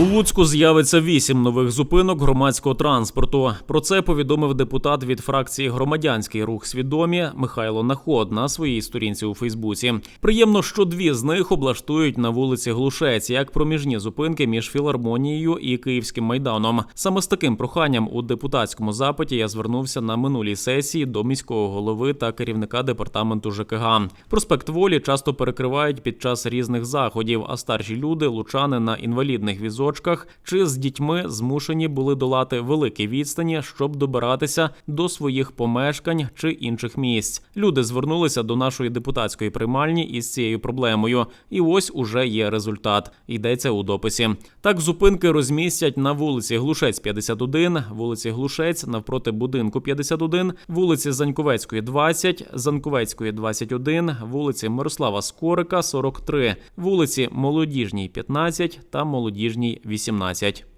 У Луцьку з'явиться вісім нових зупинок громадського транспорту. Про це повідомив депутат від фракції Громадянський рух свідомі Михайло Наход на своїй сторінці у Фейсбуці. Приємно, що дві з них облаштують на вулиці Глушець як проміжні зупинки між філармонією і Київським майданом. Саме з таким проханням у депутатському запиті я звернувся на минулій сесії до міського голови та керівника департаменту ЖКГ. Проспект Волі часто перекривають під час різних заходів, а старші люди, лучани на інвалідних візочках чи з дітьми змушені були долати великі відстані, щоб добиратися до своїх помешкань чи інших місць. Люди звернулися до нашої депутатської приймальні із цією проблемою, і ось уже є результат. Йдеться у дописі. Так, зупинки розмістять на вулиці Глушець 51, вулиці Глушець навпроти будинку 51, вулиці Заньковецької 20, Заньковецької 21, вулиці Мирослава Скорика 43, вулиці Молодіжній 15 та Молодіжній 18.